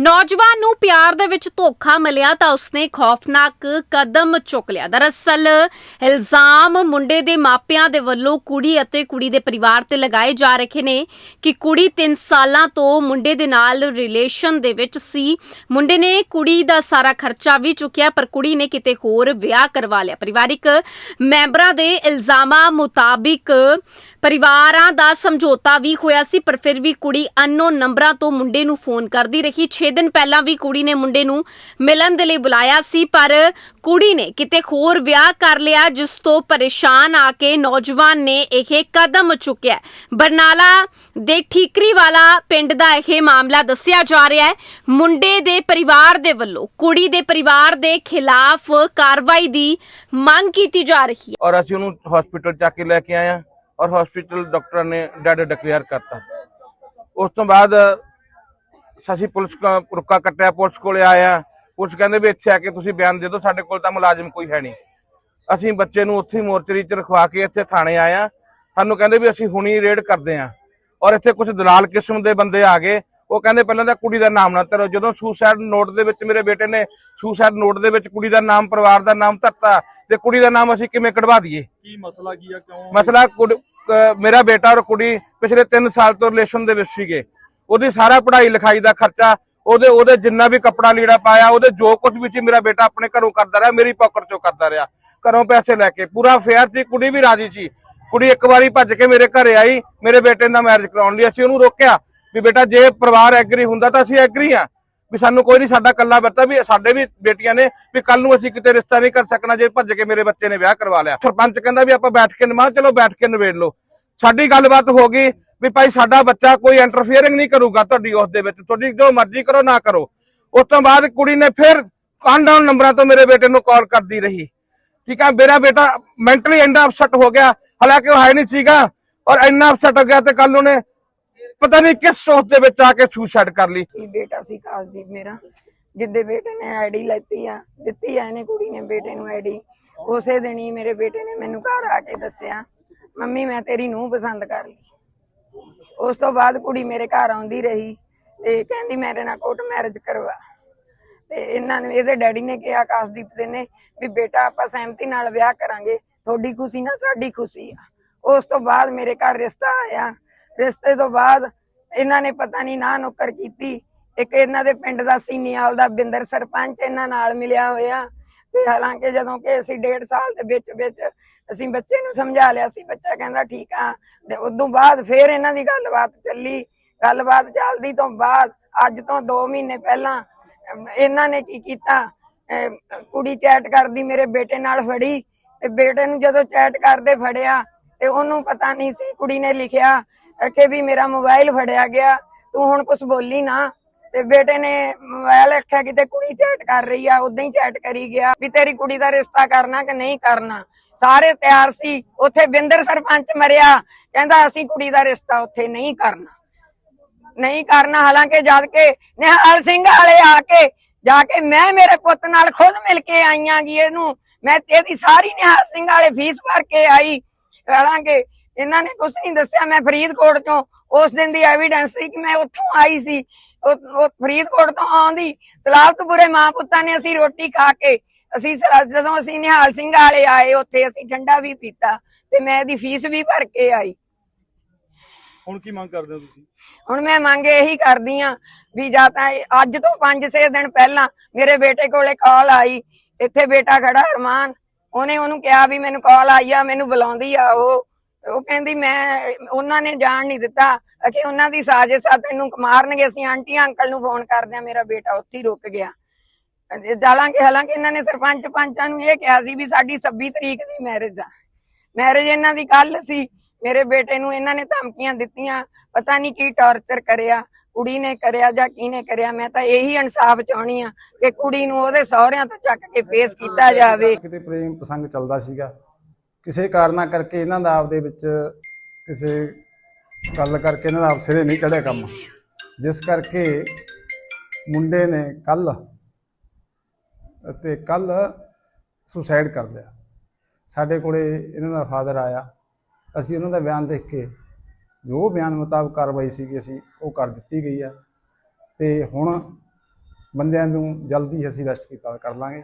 ਨੌਜਵਾਨ ਨੂੰ ਪਿਆਰ ਦੇ ਵਿੱਚ ਧੋਖਾ ਮਿਲਿਆ ਤਾਂ ਉਸਨੇ ਖੌਫਨਾਕ ਕਦਮ ਚੁੱਕ ਲਿਆ। ਦਰਅਸਲ, ਇਲਜ਼ਾਮ ਮੁੰਡੇ ਦੇ ਮਾਪਿਆਂ ਦੇ ਵੱਲੋਂ ਕੁੜੀ ਅਤੇ ਕੁੜੀ ਦੇ ਪਰਿਵਾਰ ਤੇ ਲਗਾਏ ਜਾ ਰਹੇ ਨੇ ਕਿ ਕੁੜੀ 3 ਸਾਲਾਂ ਤੋਂ ਮੁੰਡੇ ਦੇ ਨਾਲ ਰਿਲੇਸ਼ਨ ਦੇ ਵਿੱਚ ਸੀ। ਮੁੰਡੇ ਨੇ ਕੁੜੀ ਦਾ ਸਾਰਾ ਖਰਚਾ ਵੀ ਚੁੱਕਿਆ, ਪਰ ਕੁੜੀ ਨੇ ਕਿਤੇ ਹੋਰ ਵਿਆਹ ਕਰਵਾ ਲਿਆ। ਪਰਿਵਾਰਿਕ ਮੈਂਬਰਾਂ ਦੇ ਇਲਜ਼ਾਮਾਂ ਮੁਤਾਬਿਕ ਪਰਿਵਾਰਾਂ ਦਾ ਸਮਝੌਤਾ ਵੀ ਹੋਇਆ ਸੀ, ਪਰ ਫਿਰ ਵੀ ਕੁੜੀ ਅਨਨੋਨ ਨੰਬਰਾਂ ਤੋਂ ਮੁੰਡੇ ਨੂੰ ਫੋਨ ਕਰਦੀ ਰਹੀ। 6 ਦਿਨ ਪਹਿਲਾਂ ਵੀ ਕੁੜੀ ਨੇ ਮੁੰਡੇ ਨੂੰ ਮਿਲਣ ਦੇ ਲਈ ਬੁਲਾਇਆ ਸੀ, ਪਰ ਕੁੜੀ ਨੇ ਕਿਤੇ ਹੋਰ ਵਿਆਹ ਕਰ ਲਿਆ, ਜਿਸ ਤੋਂ ਪਰੇਸ਼ਾਨ ਆ ਕੇ ਨੌਜਵਾਨ ਨੇ ਇਹ ਕਦਮ ਚੁੱਕਿਆ। ਬਰਨਾਲਾ ਦੇ ਠੀਕਰੀ ਵਾਲਾ ਪਿੰਡ ਦਾ ਇਹ ਮਾਮਲਾ ਦੱਸਿਆ ਜਾ ਰਿਹਾ ਹੈ। ਮੁੰਡੇ ਦੇ ਪਰਿਵਾਰ ਦੇ ਵੱਲੋਂ ਕੁੜੀ ਦੇ ਪਰਿਵਾਰ ਦੇ ਖਿਲਾਫ ਕਾਰਵਾਈ ਦੀ ਮੰਗ ਕੀਤੀ ਜਾ ਰਹੀ ਹੈ। ਔਰ ਅਸੀਂ ਉਹਨੂੰ ਹਸਪੀਟਲ ਚੱਕ ਕੇ ਲੈ ਕੇ ਆਏ ਹਾਂ ਔਰ ਹਸਪੀਟਲ ਡਾਕਟਰ ਨੇ ਡੈਡ ਡਿਕਲੇਅਰ ਕਰਤਾ। ਉਸ ਤੋਂ ਬਾਅਦ ਅਸੀਂ ਪੁਲਿਸ ਰੁਕਾ ਕੱਟਿਆ ਪੁਲਿਸ ਕੋਲੇ ਆਇਆ। ਪੁਲਿਸ ਕਹਿੰਦੇ ਵੀ ਇੱਥੇ ਆ ਕੇ ਤੁਸੀਂ ਬਿਆਨ ਦੇ ਦਿਓ ਸਾਡੇ ਕੋਲ ਤਾਂ ਮੁਲਾਜ਼ਮ ਕੋਈ ਹੈ ਨਹੀਂ। ਅਸੀਂ ਬੱਚੇ ਨੂੰ ਉੱਥੇ ਮੋਰਚਰੀ 'ਚ ਰਖਵਾ ਕੇ ਇੱਥੇ ਥਾਣੇ ਆਇਆ ਸਾਨੂੰ ਕਹਿੰਦੇ ਵੀ ਅਸੀਂ ਹੁਣੀ ਰੇਡ ਕਰਦੇ ਆਂ ਔਰ ਇੱਥੇ ਕੁਝ ਦਲਾਲ ਕਿਸਮ ਦੇ ਬੰਦੇ ਆ ਗਏ। ਉਹ ਕਹਿੰਦੇ ਪਹਿਲਾਂ ਤਾਂ ਕੁੜੀ ਦਾ ਨਾਮ ਨਾ ਧਰੋ। ਜਦੋਂ ਸੁਸਾਈਡ ਨੋਟ ਦੇ ਵਿੱਚ ਮੇਰੇ ਬੇਟੇ ਨੇ ਸੁਸਾਈਡ ਨੋਟ ਦੇ ਵਿੱਚ ਕੁੜੀ ਦਾ ਨਾਮ ਪਰਿਵਾਰ ਦਾ ਨਾਮ ਧਰਤਾ ਤੇ ਕੁੜੀ ਦਾ ਨਾਮ ਅਸੀਂ ਕਿਵੇਂ ਕਢਵਾ ਦਈਏ? ਕੀ ਮਸਲਾ ਕੀ ਆ ਕਿਉਂ? ਮਸਲਾ ਮੇਰਾ ਬੇਟਾ ਔਰ ਕੁੜੀ ਪਿਛਲੇ 3 ਸਾਲ ਤੋਂ ਰਿਲੇਸ਼ਨ ਦੇ ਵਿੱਚ ਸੀਗੇ। ਉਹਦੀ ਸਾਰਾ ਪੜ੍ਹਾਈ ਲਿਖਾਈ ਦਾ ਖਰਚਾ, ਉਹਦੇ ਉਹਦੇ ਜਿੰਨਾ ਵੀ ਕੱਪੜਾ ਲੀੜਾ ਪਾਇਆ, ਉਹਦੇ ਜੋ ਕੁਝ ਵੀ ਮੇਰਾ ਬੇਟਾ ਆਪਣੇ ਘਰੋਂ ਕਰਦਾ ਰਿਹਾ, ਮੇਰੀ ਪਾਕਟ ਚੋਂ ਕਰਦਾ ਰਿਹਾ। ਘਰੋਂ ਪੈਸੇ ਲੈ ਕੇ। ਪੂਰਾ ਫੇਅਰ ਸੀ, ਕੁੜੀ ਵੀ ਰਾਜੀ ਸੀ। ਕੁੜੀ ਇੱਕ ਵਾਰੀ ਭੱਜ ਕੇ ਮੇਰੇ ਘਰੇ ਆਈ, ਮੇਰੇ ਬੇਟੇ ਦਾ ਮੈਰਿਜ ਕਰਾਉਣ ਲਈ। ਅਸੀਂ ਉਹਨੂੰ ਰੋਕਿਆ ਵੀ ਬੇਟਾ, ਜੇ ਪਰਿਵਾਰ ਐਗਰੀ ਹੁੰਦਾ ਤਾਂ ਅਸੀਂ ਐਗਰੀ ਆ ਵੀ ਸਾਨੂੰ ਕੋਈ ਨਹੀਂ ਸਾਡਾ ਕੱਲਾ ਬੱਤਾ ਵੀ, ਸਾਡੇ ਵੀ ਬੇਟੀਆਂ ਨੇ ਵੀ ਕੱਲ ਨੂੰ ਅਸੀਂ ਕਿਤੇ ਰਿਸ਼ਤਾ ਨਹੀਂ ਕਰ ਸਕਣਾ, ਜੇ ਭੱਜ ਕੇ ਮੇਰੇ ਬੱਚੇ ਨੇ ਵਿਆਹ ਕਰਵਾ ਲਿਆ। ਸਰਪੰਚ ਕਹਿੰਦਾ ਵੀ ਆਪਾਂ ਬੈਠ ਕੇ ਨਿਮਾ ਚਲੋ ਬੈਠ ਕੇ ਨਿਬੇੜ ਲਓ। ਸਾਡੀ ਗੱਲਬਾਤ ਹੋ ਗਈ ਵੀ ਭਾਈ ਸਾਡਾ ਬੱਚਾ ਕੋਈ ਇੰਟਰਫੀਅਰਿੰਗ ਨਹੀਂ ਕਰੂਗਾ ਤੁਹਾਡੀ ਉਸ ਦੇ ਵਿੱਚ। ਤੁਹਾਡੀ ਜੋ ਮਰਜ਼ੀ ਕਰੋ, ਨਾ ਕਰੋ। ਉਸ ਤੋਂ ਬਾਅਦ ਕੁੜੀ ਨੇ ਫਿਰ ਅਨਡਾਊਨ ਨੰਬਰਾਂ ਤੋਂ ਮੇਰੇ ਬੇਟੇ ਨੂੰ ਕਾਲ ਕਰਦੀ ਰਹੀ। ਠੀਕ ਆ, ਮੇਰਾ ਬੇਟਾ ਮੈਂਟਲੀ ਇੰਨਾ ਅਪਸੈਟ ਹੋ ਗਿਆ, ਹਾਲਾਂਕਿ ਉਹ ਹੈ ਨਹੀਂ ਸੀਗਾ, ਔਰ ਇੰਨਾ ਅਪਸੈਟ ਹੋ ਗਿਆ ਤੇ ਕੱਲ ਉਹਨੇ ਪਤਾ ਨਹੀਂ ਕਿਸ ਸੋਚ ਦੇ ਵਿੱਚ ਆ ਕੇ ਸੁਸਾਈਡ ਕਰ ਲਈ। ਸੀ, ਬੇਟਾ ਸੀ ਕਾਸਦੀਪ ਮੇਰਾ, ਜਿੱਦੇ ਬੇਟੇ ਨੇ ਆਈਡੀ ਲੈਤੀ ਆ, ਦਿੱਤੀ ਆ ਇਹਨੇ ਕੁੜੀ ਨੇ ਬੇਟੇ ਨੂੰ ਆਈਡੀ ਉਸੇ ਦਿਨ ਹੀ ਮੇਰੇ ਬੇਟੇ ਨੇ ਮੈਨੂੰ ਘਰ ਆ ਕੇ ਦੱਸਿਆ ਮੰਮੀ, ਮੈਂ ਤੇਰੀ ਨੂੰ ਪਸੰਦ ਕਰ ਲਈ। ਉਸ ਤੋਂ ਬਾਅਦ ਕੁੜੀ ਮੇਰੇ ਘਰ ਆਉਂਦੀ ਰਹੀ ਤੇ ਕਹਿੰਦੀ, ਮੇਰੇ ਨਾਲ ਕੋਰਟ ਮੈਰਿਜ ਕਰਵਾ। ਤੇ ਇਹਨਾਂ ਨੇ, ਇਹਦੇ ਡੈਡੀ ਨੇ ਕਿਹਾ ਆਕਾਸ਼ਦੀਪ ਦੇ ਨੇ ਵੀ, ਬੇਟਾ, ਆਪਾਂ ਸਹਿਮਤੀ ਨਾਲ ਵਿਆਹ ਕਰਾਂਗੇ। ਤੁਹਾਡੀ ਖੁਸ਼ੀ ਨਾਲ ਸਾਡੀ ਖੁਸ਼ੀ ਆ। ਉਸ ਤੋਂ ਬਾਅਦ ਮੇਰੇ ਘਰ ਰਿਸ਼ਤਾ ਆਇਆ। ਰਿਸ਼ਤੇ ਤੋਂ ਬਾਅਦ ਇਹਨਾਂ ਨੇ ਪਤਾ ਨਹੀਂ ਨਾ ਨੁੱਕਰ ਕੀਤੀ। ਇੱਕ ਇਹਨਾਂ ਦੇ ਪਿੰਡ ਦਾ ਸੀਨੀਆਲ ਦਾ ਬਿੰਦਰ ਸਰਪੰਚ ਇਹਨਾਂ ਨਾਲ ਮਿਲਿਆ ਹੋਇਆ। ਤੇ ਹਾਲਾਂਕਿ ਜਦੋਂ ਕਿ ਅਸੀਂ ਡੇਢ ਸਾਲ ਦੇ ਵਿੱਚ ਵਿੱਚ ਅਸੀਂ ਬੱਚੇ ਨੂੰ ਸਮਝਾ ਲਿਆ ਸੀ, ਬੱਚਾ ਕਹਿੰਦਾ ਠੀਕ ਆ, ਤੇ ਉਦੋਂ ਬਾਅਦ ਫੇਰ ਇਹਨਾਂ ਦੀ ਗੱਲਬਾਤ ਚੱਲੀ। ਗੱਲਬਾਤ ਚੱਲਦੀ ਤੋਂ ਬਾਅਦ ਅੱਜ ਤੋਂ 2 ਮਹੀਨੇ ਪਹਿਲਾਂ ਇਹਨਾਂ ਨੇ ਕੀ ਕੀਤਾ? ਕੁੜੀ ਚੈਟ ਕਰਦੀ, ਮੇਰੇ ਬੇਟੇ ਨਾਲ ਫੜੀ, ਤੇ ਬੇਟੇ ਨੂੰ ਜਦੋਂ ਚੈਟ ਕਰਦੇ ਫੜਿਆ, ਤੇ ਉਹਨੂੰ ਪਤਾ ਨਹੀਂ ਸੀ, ਕੁੜੀ ਨੇ ਲਿਖਿਆ ਕਿ ਵੀ ਮੇਰਾ ਮੋਬਾਈਲ ਫੜਿਆ ਗਿਆ, ਤੂੰ ਹੁਣ ਕੁਝ ਬੋਲੀ ਨਾ। ਤੇ ਬੇਟੇ ਨੇ ਮੋਬਾਈਲ ਰੱਖਿਆ ਕਿਤੇ ਕੁੜੀ ਚੈਟ ਕਰ ਰਹੀ ਆ ਉਦਾਂ ਹੀ ਚੈਟ ਕਰੀ ਗਿਆ ਵੀ ਤੇਰੀ ਕੁੜੀ ਦਾ ਰਿਸ਼ਤਾ ਕਰਨਾ ਕਿ ਨਹੀਂ ਕਰਨਾ। ਸਾਰੇ ਤਿਆਰ ਸੀ, ਉੱਥੇ ਬਿੰਦਰ ਸਰਪੰਚ ਮਰਿਆ, ਕਹਿੰਦਾ ਅਸੀਂ ਕੁੜੀ ਦਾ ਰਿਸ਼ਤਾ ਉੱਥੇ ਨਹੀਂ ਕਰਨਾ। ਨਹੀਂ ਕਰਨਾ, ਹਾਲਾਂਕਿ ਜਦ ਕੇ ਨਿਹਾਲ ਸਿੰਘ ਵਾਲੇ ਆ ਕੇ, ਜਾ ਕੇ ਮੈਂ ਮੇਰੇ ਪੁੱਤ ਨਾਲ ਖੁਦ ਮਿਲ ਕੇ ਆਈਆਂ ਗੀ ਇਹਨੂੰ। ਮੈਂ ਇਹਦੀ ਸਾਰੀ ਨਿਹਾਲ ਸਿੰਘ ਵਾਲੇ ਫੀਸ ਭਰ ਕੇ ਆਈ। ਹਾਲਾਂਕਿ ਇਹਨਾਂ ਨੇ ਕੁਝ ਨਹੀਂ ਦੱਸਿਆ। ਮੈਂ ਫਰੀਦਕੋਟ ਤੋਂ ਉਸ ਦਿਨ ਦੀ ਐਵੀਡੈਂਸ ਸੀ ਕਿ ਮੈਂ ਉੱਥੋਂ ਆਈ ਸੀ। ਉਹ ਫਰੀਦਕੋਟ ਤੋਂ ਆਉਂਦੀ ਸਲਾਬਤਪੁਰੇ ਮਾਂ ਪੁੱਤਾਂ ਨੇ ਅਸੀਂ ਰੋਟੀ ਖਾ ਕੇ ਅਸੀਂ ਜਦੋਂ ਅਸੀਂ ਨਿਹਾਲ ਸਿੰਘ ਵਾਲੇ ਆਏ ਉੱਥੇ ਅਸੀਂ ਠੰਡਾ ਵੀ ਪੀਤਾ ਤੇ ਮੈਂ ਇਹਦੀ ਫੀਸ ਵੀ ਭਰ ਕੇ ਆਈ। ਹੁਣ ਕੀ ਮੰਗ ਕਰਦੇ ਹੋ ਤੁਸੀਂ? ਹੁਣ ਮੈਂ ਮੰਗ ਇਹੀ ਕਰਦੀ ਆ ਵੀ ਜਾਂ ਤਾਂ ਅੱਜ ਤੋਂ 5-6 ਦਿਨ ਪਹਿਲਾਂ ਮੇਰੇ ਬੇਟੇ ਕੋਲੇ ਕਾਲ ਆਈ। ਇੱਥੇ ਬੇਟਾ ਖੜਾ ਅਰਮਾਨ। ਉਹਨੇ ਉਹਨੂੰ ਕਿਹਾ ਵੀ ਮੈਨੂੰ ਕਾਲ ਆਈ ਆ ਮੈਨੂੰ ਬੁਲਾਉਂਦੀ ਆ ਉਹ। ਉਹ ਕਹਿੰਦੀ ਮੈਂ ਉਹਨਾਂ ਨੇ ਜਾਣ ਨਹੀਂ ਦਿੱਤਾ। ਕਿ ਉਹਨਾਂ ਦੀ ਸਾਜ਼ਿਸ਼ ਆ ਤੈਨੂੰ ਮਾਰਨਗੇ ਅਸੀਂ। ਆਂਟੀ ਅੰਕਲ ਨੂੰ ਫੋਨ ਕਰਦੇ ਆ ਮੇਰਾ ਬੇਟਾ ਉੱਥੇ ਹੀ ਰੁਕ ਗਿਆ। ਜਾਲਾਂਗੇ ਹਾਲਾਂਕਿ ਇਹਨਾਂ ਨੇ ਸਰਪੰਚ ਪੰਚਾਂ ਨੂੰ ਇਹ ਕਿਹਾ ਸੀ ਵੀ ਸਾਡੀ 26 ਤਰੀਕ ਦੀ ਮੈਰਿਜ ਆ। ਮੈਰਿਜ ਇਹਨਾਂ ਦੀ ਕੱਲ ਸੀ। ਮੇਰੇ ਬੇਟੇ ਨੂੰ ਇਹਨਾਂ ਨੇ ਧਮਕੀਆਂ ਦਿੱਤੀਆਂ। ਪਤਾ ਨਹੀਂ ਕੀ ਟੌਰਚਰ ਕਰਿਆ ਕੁੜੀ ਨੇ ਕਰਿਆ ਜਾਂ ਕਿਹਨੇ ਕਰਿਆ। ਮੈਂ ਤਾਂ ਇਹੀ ਇਨਸਾਫ ਚਾਹਣੀ ਆ ਕਿ ਕੁੜੀ ਨੂੰ ਉਹਦੇ ਸਹੁਰਿਆਂ ਤੋਂ ਚੱਕ ਕੇ ਪੇਸ਼ ਕੀਤਾ ਜਾਵੇ ਕਿਤੇ ਪ੍ਰੇਮ ਪ੍ਰਸੰਗ ਚੱਲਦਾ ਸੀਗਾ। ਕਿਸੇ ਕਾਰਨਾ ਕਰਕੇ ਇਹਨਾਂ ਦਾ ਆਪਦੇ ਵਿੱਚ ਕਿਸੇ ਗੱਲ ਕਰਕੇ ਇਹਨਾਂ ਦਾ ਆਪ ਸਿਰੇ ਨਹੀਂ ਚੜਿਆ ਕੰਮ। ਜਿਸ ਕਰਕੇ ਮੁੰਡੇ ਨੇ ਕੱਲ ਅਤੇ ਕੱਲ ਸੁਸਾਈਡ ਕਰ ਲਿਆ। ਸਾਡੇ ਕੋਲੇ ਇਹਨਾਂ ਦਾ ਫਾਦਰ ਆਇਆ। ਅਸੀਂ ਉਹਨਾਂ ਦਾ ਬਿਆਨ ਦੇਖ ਕੇ ਜੋ ਬਿਆਨ ਮੁਤਾਬਕ ਕਾਰਵਾਈ ਸੀਗੀ ਅਸੀਂ ਉਹ ਕਰ ਦਿੱਤੀ ਗਈ ਆ। ਤੇ ਹੁਣ ਬੰਦਿਆਂ ਨੂੰ ਜਲਦੀ ਅਸੀਂ ਅਰੈਸਟ ਕੀਤਾ, ਕਰ ਲਾਂਗੇ।